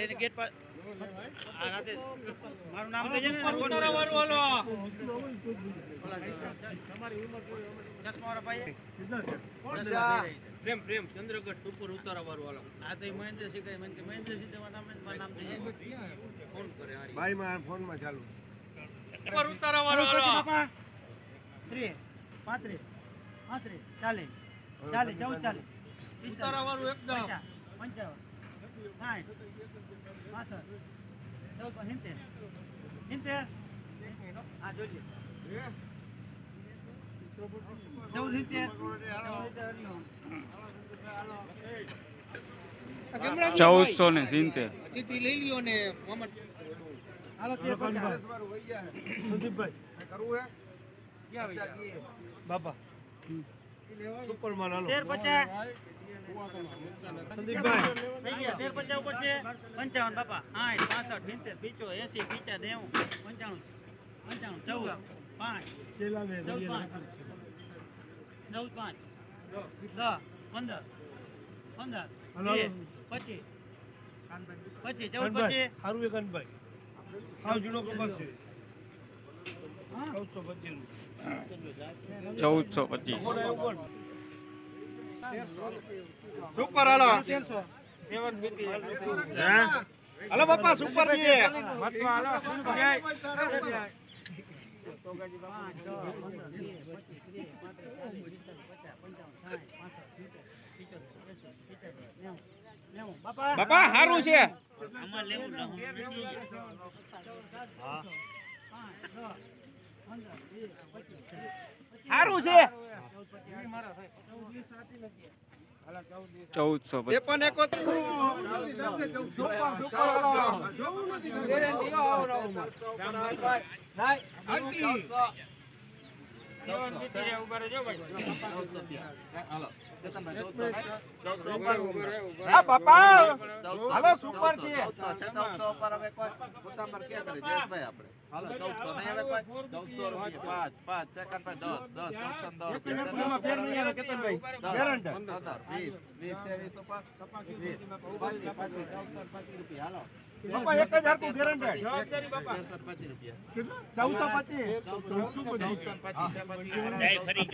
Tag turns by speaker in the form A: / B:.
A: લઈને ગેટ પર આ રાતે મારું નામ દેજે ને
B: ઉતારા વાળું હાલો.
A: ચશ્માવાળા ભાઈ
B: પ્રેમ પ્રેમ ચંદ્રગઢ ઉપર ઉતારા વાળો વાળો
A: આ તો મહેન્દ્રસિંહ કહે મને મહેન્દ્રસિંહ તમારું નામ મારું નામ દેજે
B: ફોન કરે.
C: ભાઈ મારા ફોનમાં ચાલુ.
B: ઉપર ઉતારા વાળો વાળો
A: બાપા. ત્રીસ પાંત્રીસ પાંત્રીસ ચાલીસ ચાલીસ ચૌદ ચાલીસ
B: ઉતારા વાળું એકદમ.
A: પંચાવન. સાઠ પાસઠ ચૌદ સિત્તેર સિત્તેર હા જોજે ચૌદ સિત્તેર
D: ચૌદસો ને સિત્તેર
B: લઈ લ્યો ને મોહમ્મદ
C: સુદીપભાઈ કરવું હે બાપા
A: તેર પચાસ. થઈ ગયા. તેર પચાસ ઉપર છે. પંચાવન બાપા. આઠ પાસઠ સિત્તેર પીચો એસી પીચા નેવું પંચાણું. પંચાણું ચૌદ પાંચ. ચૌદ પાંચ. ચૌદ પાંચ. દસ. પંદર. પંદર. પચીસ. પચીસ ચૌદ પચીસ.
C: જૂનો છે. ચૌદસો પચીસ. Super hello. હાલો બાપા સુપર.
A: બાપા
C: બાપા હારું છે.
A: હું
C: હારું છે.
D: ચૌદસો
C: એ પણ એકોતેર. સુપર હાલો. બાપા હાલો સુપર છે એક મિનિટમાં ફેર નહીં આવે કેતનભાઈ. ગેરંટી બાપા જ હરકું ગેરંટી
B: જવાબદારી બાપા
C: ચૌદસો પચીસ. ફરી